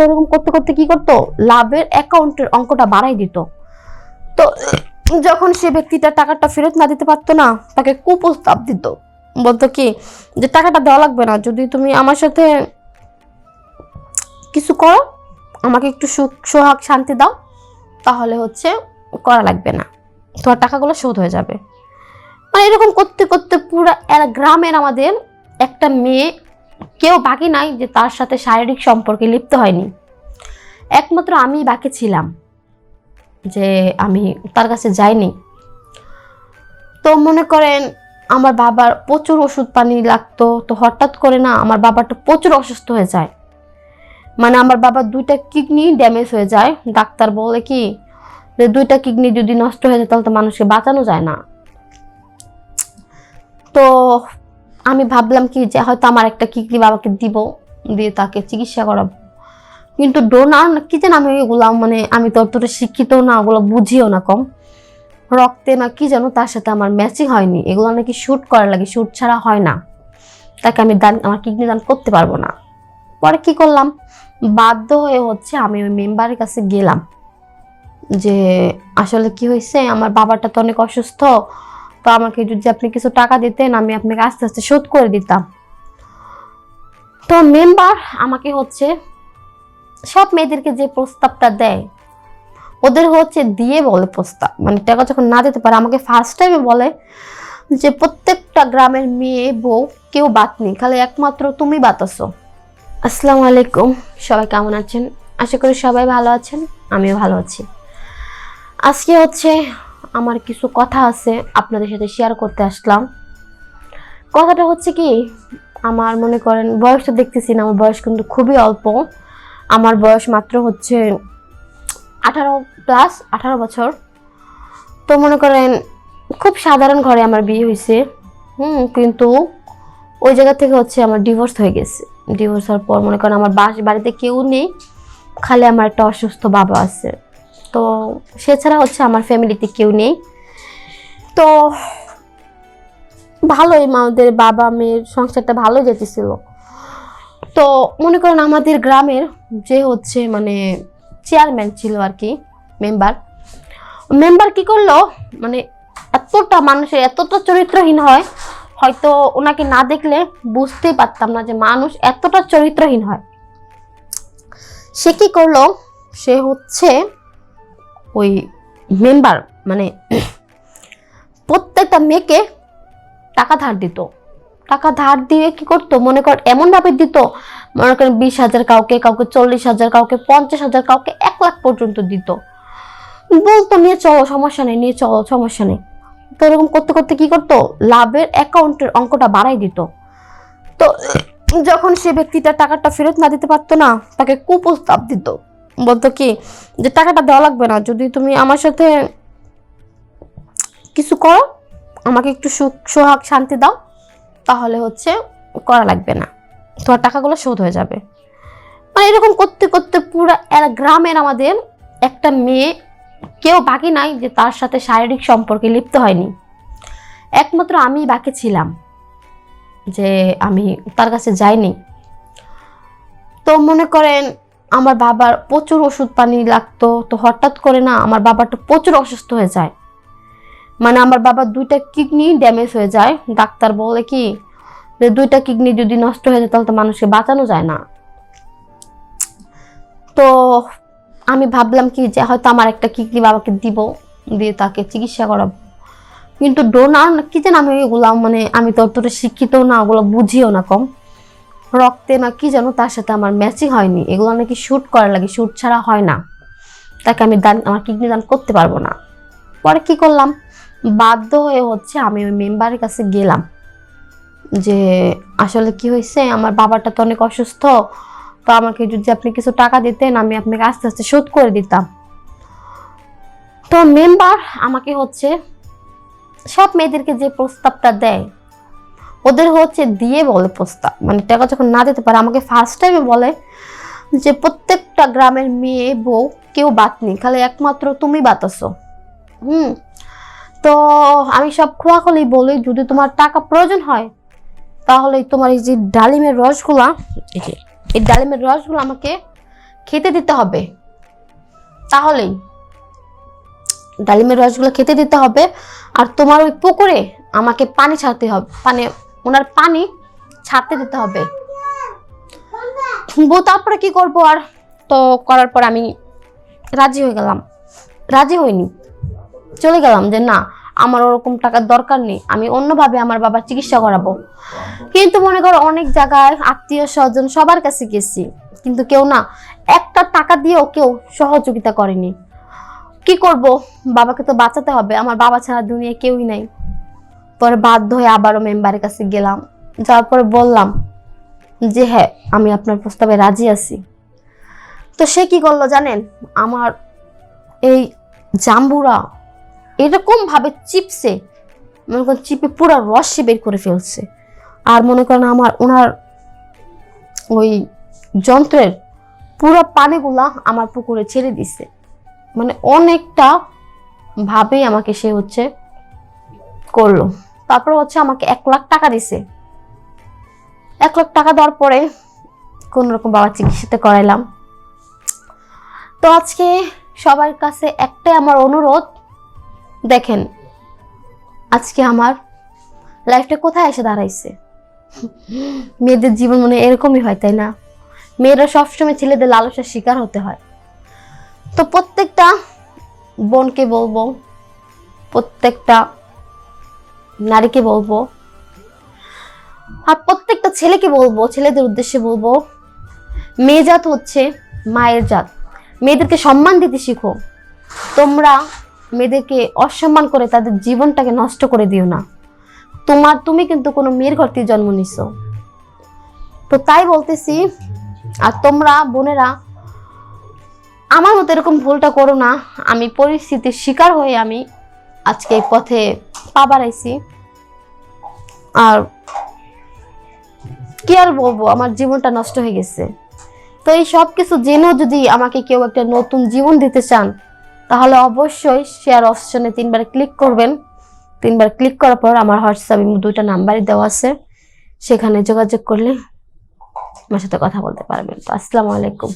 তো এরকম করতে করতে কি করতো? লাভের অ্যাকাউন্টের অঙ্কটা বাড়াই দিত। তো যখন সে ব্যক্তিটা টাকাটা ফেরত না দিতে পারতো না, তাকে কুপ্রস্তাব দিত। বলতো কি, যে টাকাটা দেওয়া লাগবে না, যদি তুমি আমার সাথে কিছু করো, আমাকে একটু সুখ, সোহাগ, শান্তি দাও, তাহলে হচ্ছে করা লাগবে না। তোমার টাকাগুলো শোধ হয়ে যাবে। মানে এরকম করতে করতে পুরো গ্রামের আমাদের একটা মেয়ে কেউ বাকি নাই যে তার সাথে শারীরিক সম্পর্কে লিপ্ত হয়নি। একমাত্র আমি বাকি ছিলাম যে আমি তার কাছে যাইনি। তো মনে করেন আমার বাবার প্রচুর ওষুধ পানি লাগতো, তো হঠাৎ করে না আমার বাবাটা প্রচুর অসুস্থ হয়ে যায়। মানে আমার বাবার দুইটা কিডনি ড্যামেজ হয়ে যায়। ডাক্তার বলে কি যে দুইটা কিডনি যদি নষ্ট হয়ে যায় তাহলে তো মানুষকে বাঁচানো যায় না। তো আমি ভাবলাম কি যে হয়তো আমার একটা কিডনি বাবাকে দিব দিয়ে তাকে চিকিৎসা করাবো। কিন্তু ডোনার কি যেন আমি এগুলো মানে আমি তো অতটা শিক্ষিত না, ওগুলো বুঝিও না কম। রক্তে না কি যেন তার সাথে আমার ম্যাচিং হয়নি, এগুলো নাকি শ্যুট করা লাগে শ্যুট ছাড়া হয় না। তাকে আমি দান, আমার কিডনি দান করতে পারব না। পরে কি করলাম? বাধ্য হয়ে হচ্ছে আমি ওই মেম্বারের কাছে গেলাম। যে আসলে কি হয়েছে, আমার বাবাটা তো অনেক অসুস্থ তো আমাকে যদি আপনি কিছু টাকা দিতেন, আমি আপনাকে আস্তে আস্তে শোধ করে দিতাম। তো মেম্বার আমাকে হচ্ছে সব মেয়েদেরকে যে প্রস্তাবটা দেয়, ওদের হচ্ছে দিয়ে বলে প্রস্তাব। মানে টাকা যখন না দিতে পারে, আমাকে ফার্স্ট টাইমে বলে যে প্রত্যেকটা গ্রামের মেয়ে, বউ কেউ বাদ নেই, খালি একমাত্র তুমি বাতাসো। আসসালামু আলাইকুম, সবাই কেমন আছেন? আশা করি সবাই ভালো আছেন, আমিও ভালো আছি। আজকে হচ্ছে আমার কিছু কথা আছে আপনাদের সাথে শেয়ার করতে আসলাম। কথাটা হচ্ছে কি, আমার মনে করেন বয়সটা দেখতেছি না, আমার বয়স কিন্তু খুবই অল্প। আমার বয়স মাত্র হচ্ছে আঠারো প্লাস আঠারো বছর। তো মনে করেন খুব সাধারণ ঘরে আমার বিয়ে হয়েছে। হুম, কিন্তু ওই জায়গা থেকে হচ্ছে আমার ডিভোর্স হয়ে গেছে। ডিভোর্স হওয়ার পর মনে করেন আমার বাস বাড়িতে কেউ নেই, খালি আমার একটা অসুস্থ বাবা আছে। তো সে ছাড়া হচ্ছে আমার ফ্যামিলিতে কেউ নেই। তো ভালোই আমাদের বাবা মেয়ের সংসারটা ভালো যেতেছিল। তো মনে করেন আমাদের গ্রামের যে হচ্ছে মানে চেয়ারম্যান ছিল আর কি মেম্বার মেম্বার কি করল? মানে এতটা মানুষের, এতটা চরিত্রহীন হয়, হয়তো ওনাকে না দেখলে বুঝতেই পারতাম না যে মানুষ এতটা চরিত্রহীন হয়। সে কি করল? সে হচ্ছে ওই মেম্বার মানে প্রত্যেকটা মেয়েকে টাকা ধার দিত। টাকা ধার দিয়ে কি করতো? মনে কর, এমনভাবে দিত, মনে করেন বিশ হাজার কাউকে কাউকে চল্লিশ হাজার, কাউকে পঞ্চাশ হাজার, কাউকে এক লাখ পর্যন্ত দিত। বলতো, নিয়ে চলো, সমস্যা নেই, নিয়ে চলো, সমস্যা নেই। তো এরকম করতে করতে কি করতো? লাভের অ্যাকাউন্টের অঙ্কটা বাড়াই দিত। তো যখন সে ব্যক্তিটা টাকাটা ফেরত না দিতে পারতো না, তাকে কুপ্রস্তাব দিত। বলতো কি যে টাকাটা দেওয়া লাগবে না, যদি তুমি আমার সাথে কিছু করো, আমাকে একটু সুখ, সোহাগ, শান্তি দাও, তাহলে হচ্ছে করা লাগবে না। তোমার টাকাগুলো শোধ হয়ে যাবে। মানে এরকম করতে করতে পুরো গ্রামের আমাদের একটা মেয়ে, কেউ বাকি নাই যে তার সাথে শারীরিক সম্পর্কে লিপ্ত হয়নি। একমাত্র আমি বাকি ছিলাম যে আমি তার কাছে যাইনি। তো মনে করেন আমার বাবার প্রচুর ওষুধ পানি লাগতো, তো হঠাৎ করে না আমার বাবাটা প্রচুর অসুস্থ হয়ে যায়। মানে আমার বাবার দুইটা কিডনি ড্যামেজ হয়ে যায়। ডাক্তার বলে কি যে দুইটা কিডনি যদি নষ্ট হয়ে যায়, তাহলে তো মানুষকে বাঁচানো যায় না। তো আমি ভাবলাম কি যে হয়তো আমার একটা কিডনি বাবাকে দিব, দিয়ে তাকে চিকিৎসা করাবো। কিন্তু ডোনার, কি যেন আমি এগুলো মানে আমি তো অতটা শিক্ষিত না, ওগুলো বুঝিও না কম। রক্তে না কি যেন তার সাথে আমার ম্যাচিং হয়নি। এগুলো নাকি শ্যুট করা লাগে শ্যুট ছাড়া হয় না। তাকে আমি দান, আমার কিডনি দান করতে পারব না। পরে কি করলাম? বাধ্য হয়ে হচ্ছে আমি ওই মেম্বারের কাছে গেলাম। যে আসলে কি হয়েছে? আমার বাবাটা তো অনেক অসুস্থ। তো আমাকে যদি আপনি কিছু টাকা দিতেন, আমি আপনাকে আস্তে আস্তে শোধ করে দিতাম। তো মেম্বার আমাকে হচ্ছে সব মেয়েদেরকে যে প্রস্তাবটা দেয় ওদের হচ্ছে দিয়ে বলে প্রস্তাব। মানে টাকা যখন না দিতে পারে, আমাকে ফার্স্ট টাইমে বলে যে প্রত্যেকটা গ্রামের মেয়ে, বউ কেউ বাদ নেই, খালি একমাত্র তুমি বাতাসো। হুম, তো আমি সব খোলাখুলি বলি, যদি তোমার টাকা প্রয়োজন হয়, তাহলে তোমার এই যে ডালিমের রসগুলা, এই ডালিমের রসগুলো আমাকে খেতে দিতে হবে। তাহলেই ডালিমের রসগুলো খেতে দিতে হবে, আর তোমার ওই পুকুরে আমাকে পানি ছাড়তে হবে মানে ওনার পানি ছাড়তে দিতে হবে। বউ তারপরে কি করব আর? তো করার পর আমি রাজি হয়ে গেলাম। রাজি হইনি। চলে গেলাম যে না, আমার ওরকম টাকার দরকার নেই, আমি অন্যভাবে আমার বাবার চিকিৎসা করাবো। কিন্তু মনে করো অনেক জায়গায় আত্মীয় স্বজন সবার কাছে গেছি, কিন্তু কেউ না, একটা টাকা দিয়েও কেউ সহযোগিতা করেনি। কি করব? বাবাকে তো বাঁচাতে হবে, আমার বাবা ছাড়া দুনিয়ায় কেউই নাই। পরে বাধ্য হয়ে আবারও মেম্বারের কাছে গেলাম। যাওয়ার পরে বললাম যে হ্যাঁ আমি আপনার প্রস্তাবে রাজি আছি। তো সে কি করল জানেন? আমার এই জাম্বুরা এরকম ভাবে চিপসে, মনে করেন চিপে পুরো রসে বের করে ফেলছে। আর মনে করেন আমার ওনার ওই যন্ত্রের পুরো পানিগুলা আমার পুকুরে ছেড়ে দিছে। মানে অনেকটা ভাবেই আমাকে সে হচ্ছে করল। তারপর হচ্ছে আমাকে এক লাখ টাকা দিছে। এক লাখ টাকা দেওয়ার পরে কোন রকম বাবা চিকিৎসাতে করাইলাম। তো আজকে সবার কাছে একটাই আমার অনুরোধ, দেখেন আজকে আমার লাইফটা কোথায় এসে দাঁড়াইছে? মেয়েদের জীবন মনে এরকমই হয়, তাই না? মেয়েরা সবসময় ছেলেদের লালসার শিকার হতে হয়। তো প্রত্যেকটা বোনকে বলব, প্রত্যেকটা নারীকে বলব, আর প্রত্যেকটা ছেলেকে বলব, ছেলেদের উদ্দেশ্যে বলব, মেয়ে জাত হচ্ছে মায়ের জাত। মেয়েদেরকে সম্মান দিতে শিখো। তোমরা মেয়েদেরকে অসম্মান করে তাদের জীবনটাকে নষ্ট করে দিও না। তোমার, তুমি কিন্তু কোনো মেয়ের ঘর থেকে জন্ম নিছো। তো তাই বলতেছি, আর তোমরা বোনেরা, আমার মতো এরকম ভুলটা করো না। আমি পরিস্থিতির শিকার হয়ে আমি আজকে এই পথে পা বাড়াইছি আর কি আর বলব, আমার জীবনটা নষ্ট হয়ে গেছে। তো এই সব কিছু জেনেও যদি আমাকে কেউ একটা নতুন জীবন দিতে চান, তাহলে অবশ্যই শেয়ার অপশনে তিনবার ক্লিক করবেন। তিনবার ক্লিক করার পর আমার হোয়াটসঅ্যাপে দুইটা নাম্বারই দেওয়া আছে। সেখানে যোগাযোগ করলে আমার সাথে কথা বলতে পারবেন। তো আসসালামু আলাইকুম।